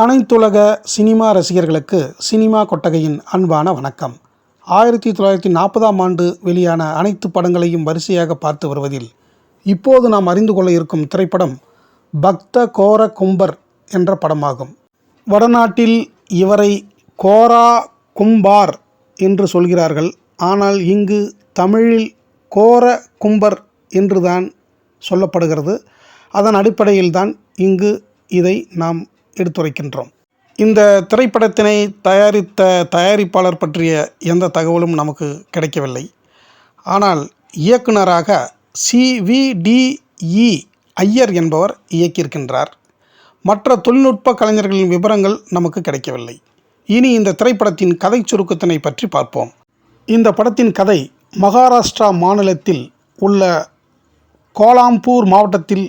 அனைத்துலக சினிமா ரசிகர்களுக்கு சினிமா கொட்டகையின் அன்பான வணக்கம். ஆயிரத்தி தொள்ளாயிரத்தி நாற்பதாம் ஆண்டு வெளியான அனைத்து படங்களையும் வரிசையாக பார்த்து வருவதில் இப்போது நாம் அறிந்து கொள்ள இருக்கும் திரைப்படம் பக்த கோர கும்பர் என்ற படமாகும். வடநாட்டில் இவரை கோரா கும்பார் என்று சொல்கிறார்கள். ஆனால் இங்கு தமிழில் கோர கும்பர் என்றுதான் சொல்லப்படுகிறது. அதன் அடிப்படையில்தான் இங்கு இதை நாம் எடுத்துரைக்கின்றோம். இந்த திரைப்படத்தினை தயாரித்த தயாரிப்பாளர் பற்றிய எந்த தகவலும் நமக்கு கிடைக்கவில்லை. ஆனால் இயக்குனராக சிவிடிஇ ஐயர் என்பவர் இயக்கியிருக்கின்றார். மற்ற தொழில்நுட்ப கலைஞர்களின் விவரங்கள் நமக்கு கிடைக்கவில்லை. இனி இந்த திரைப்படத்தின் கதை சுருக்கத்தினை பற்றி பார்ப்போம். இந்த படத்தின் கதை மகாராஷ்டிரா மாநிலத்தில் உள்ள கோலாம்பூர் மாவட்டத்தில்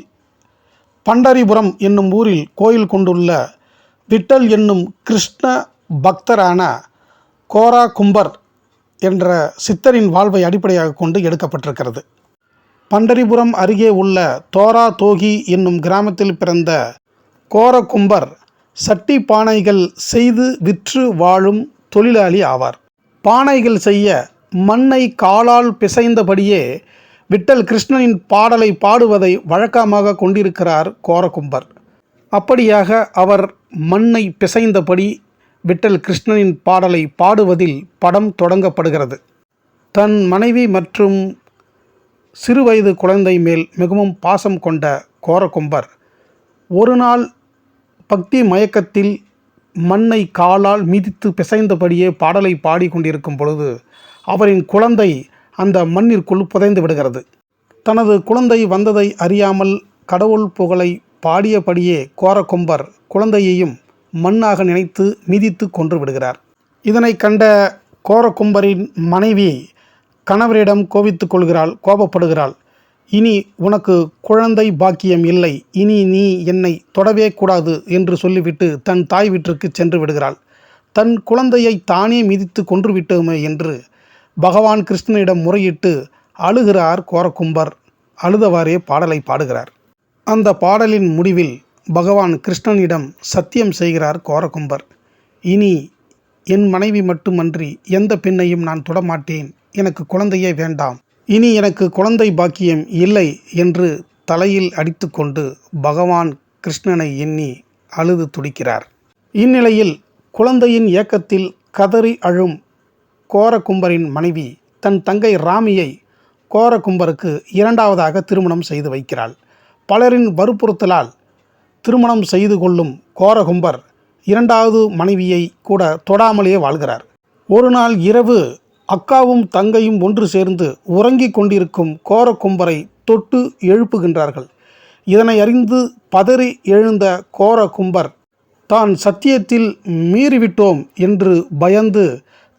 பண்டரிபுரம் என்னும் ஊரில் கோயில் கொண்டுள்ள விட்டல் என்னும் கிருஷ்ண பக்தரான கோரா கும்பர் என்ற சித்தரின் வாழ்வை அடிப்படையாக கொண்டு எடுக்கப்பட்டிருக்கிறது. பண்டரிபுரம் அருகே உள்ள தோரா தோகி என்னும் கிராமத்தில் பிறந்த கோரகும்பர் சட்டி பானைகள் செய்து விற்று வாழும் தொழிலாளி ஆவார். பானைகள் செய்ய மண்ணை காலால் பிசைந்தபடியே விட்டல் கிருஷ்ணனின் பாடலை பாடுவதை வழக்கமாக கொண்டிருக்கிறார் கோரகும்பர். அப்படியாக அவர் மண்ணை பிசைந்தபடி விட்டல் கிருஷ்ணனின் பாடலை பாடுவதில் படம் தொடங்கப்படுகிறது. தன் மனைவி மற்றும் சிறுவயது குழந்தை மேல் மிகவும் பாசம் கொண்ட கோரகும்பர் ஒரு நாள் பக்தி மயக்கத்தில் மண்ணை காலால் மிதித்து பிசைந்தபடியே பாடலை பாடிக்கொண்டிருக்கும் பொழுது அவரின் குழந்தை அந்த மண்ணிற்குள் புதைந்து விடுகிறது. தனது குழந்தை வந்ததை அறியாமல் கடவுள் புகழை பாடியபடியே கோரக்கொம்பர் குழந்தையையும் மண்ணாக நினைத்து மிதித்து கொன்று விடுகிறார். இதனை கண்ட கோரக்கும்பரின் மனைவி கணவரிடம் கோபித்துக் கொள்கிறாள் கோபப்படுகிறாள். இனி உனக்கு குழந்தை பாக்கியம் இல்லை இனி நீ என்னை தொடவே கூடாது என்று சொல்லிவிட்டு தன் தாய் வீட்டிற்கு சென்று விடுகிறாள். தன் குழந்தையை தானே மிதித்து கொன்றுவிட்டோமே என்று பகவான் கிருஷ்ணனிடம் முறையிட்டு அழுகிறார் கோரக்கும்பர். அழுதவாறே பாடலை பாடுகிறார். அந்த பாடலின் முடிவில் பகவான் கிருஷ்ணனிடம் சத்தியம் செய்கிறார் கோரக்கும்பர். இனி என் மனைவி மட்டுமன்றி எந்த பெண்ணையும் நான் தொடமாட்டேன். எனக்கு குழந்தையே வேண்டாம். இனி எனக்கு குழந்தை பாக்கியம் இல்லை என்று தலையில் அடித்துக்கொண்டு பகவான் கிருஷ்ணனை எண்ணி அழுது துடிக்கிறார். இந்நிலையில் குழந்தையின் ஏக்கத்தில் கதறி அழும் கோரகும்பரின் மனைவி தன் தங்கை ராமியை கோரகும்பருக்கு இரண்டாவதாக திருமணம் செய்து வைக்கிறாள். பலரின் வற்புறுத்தலால் திருமணம் செய்து கொள்ளும் கோரகும்பர் இரண்டாவது மனைவியை கூட தொடாமலேயே வாழ்கிறார். ஒரு நாள் இரவு அக்காவும் தங்கையும் ஒன்று சேர்ந்து உறங்கிக் கொண்டிருக்கும் கோரகும்பரை தொட்டு எழுப்புகின்றார்கள். இதனை அறிந்து பதறி எழுந்த கோரகும்பர் தான் சத்தியத்தில் மீறிவிட்டோம் என்று பயந்து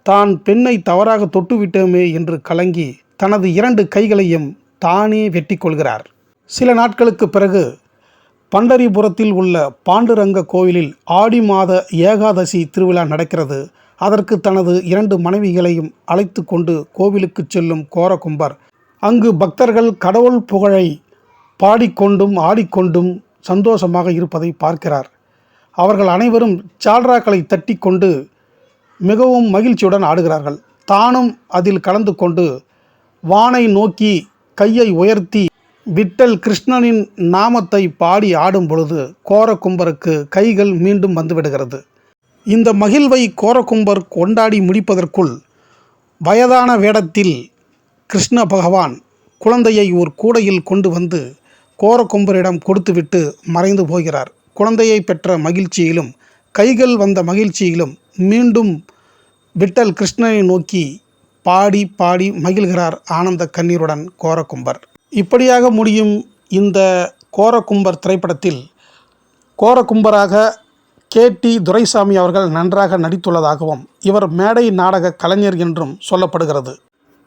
தான் பெண்ணை தவறாக தொட்டுவிட்டோமே என்று கலங்கி தனது இரண்டு கைகளையும் தானே வெட்டி கொள்கிறார். சில நாட்களுக்கு பிறகு பண்டரிபுரத்தில் உள்ள பாண்டுரங்க கோவிலில் ஆடி மாத ஏகாதசி திருவிழா நடக்கிறது. அதற்கு தனது இரண்டு மனைவிகளையும் அழைத்து கொண்டு கோவிலுக்கு செல்லும் கோரகும்பர். அங்கு பக்தர்கள் கடவுள் புகழை பாடிக்கொண்டும் ஆடிக்கொண்டும் சந்தோஷமாக இருப்பதை பார்க்கிறார். அவர்கள் அனைவரும் சால்ராக்களை தட்டி கொண்டு மிகவும் மகிழ்ச்சியுடன் ஆடுகிறார்கள். தானும் அதில் கலந்து கொண்டு வானை நோக்கி கையை உயர்த்தி விட்டல் கிருஷ்ணனின் நாமத்தை பாடி ஆடும் பொழுது கோரக்கும்பருக்கு கைகள் மீண்டும் வந்துவிடுகிறது. இந்த மகிழ்வை கோரக்கும்பர் கொண்டாடி முடிப்பதற்குள் வயதான வேடத்தில் கிருஷ்ண பகவான் குழந்தையை ஒரு கூடையில் கொண்டு வந்து கோரக்கும்பரிடம் கொடுத்துவிட்டு மறைந்து போகிறார். குழந்தையை பெற்ற மகிழ்ச்சியிலும் கைகள் வந்த மகிழ்ச்சியிலும் மீண்டும் விட்டல் கிருஷ்ணனை நோக்கி பாடி பாடி மகிழ்கிறார் ஆனந்த கண்ணீருடன் கோரக்கும்பர். இப்படியாக முடியும் இந்த கோரக்கும்பர் திரைப்படத்தில் கோரக்கும்பராக கே டி துரைசாமி அவர்கள் நன்றாக நடித்துள்ளதாகவும் இவர் மேடை நாடக கலைஞர் என்றும் சொல்லப்படுகிறது.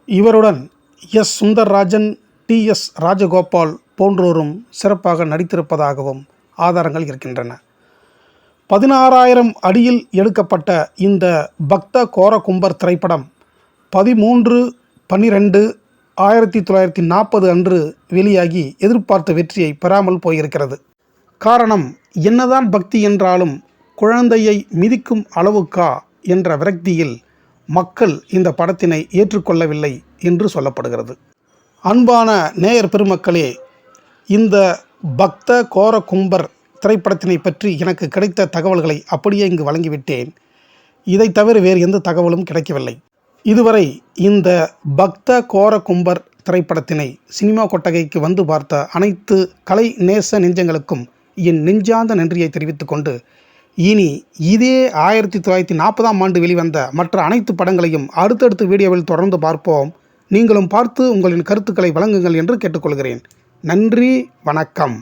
இவருடன் S. Sundarrajan T. S. Rajagopal போன்றோரும் சிறப்பாக நடித்திருப்பதாகவும் ஆதாரங்கள் இருக்கின்றன. பதினாறாயிரம் அடியில் எடுக்கப்பட்ட இந்த பக்த கோரகும்பர் திரைப்படம் பதிமூன்று பன்னிரெண்டு ஆயிரத்தி தொள்ளாயிரத்தி நாற்பது அன்று வெளியாகி எதிர்பார்த்த வெற்றியை பெறாமல் போயிருக்கிறது. காரணம் என்னதான் பக்தி என்றாலும் குழந்தையை மிதிக்கும் அளவுக்கா என்ற விரக்தியில் மக்கள் இந்த படத்தினை ஏற்றுக்கொள்ளவில்லை என்று சொல்லப்படுகிறது. அன்பான நேயர் பெருமக்களே இந்த பக்த கோர கும்பர் திரைப்படத்தினை பற்றி எனக்கு கிடைத்த தகவல்களை அப்படியே இங்கு வழங்கிவிட்டேன். இதை தவிர வேறு எந்த தகவலும் கிடைக்கவில்லை. இதுவரை இந்த பக்த கோர கும்பர் திரைப்படத்தினை சினிமா கொட்டகைக்கு வந்து பார்த்த அனைத்து கலை நேச நெஞ்சங்களுக்கும் என் நெஞ்சார்ந்த நன்றியை தெரிவித்துக் கொண்டு இனி இதே ஆயிரத்தி தொள்ளாயிரத்தி நாற்பதாம் ஆண்டு வெளிவந்த மற்ற அனைத்து படங்களையும் அடுத்தடுத்த வீடியோவில் தொடர்ந்து பார்ப்போம். நீங்களும் பார்த்து உங்களின் கருத்துக்களை வழங்குங்கள் என்று கேட்டுக்கொள்கிறேன். நன்றி வணக்கம்.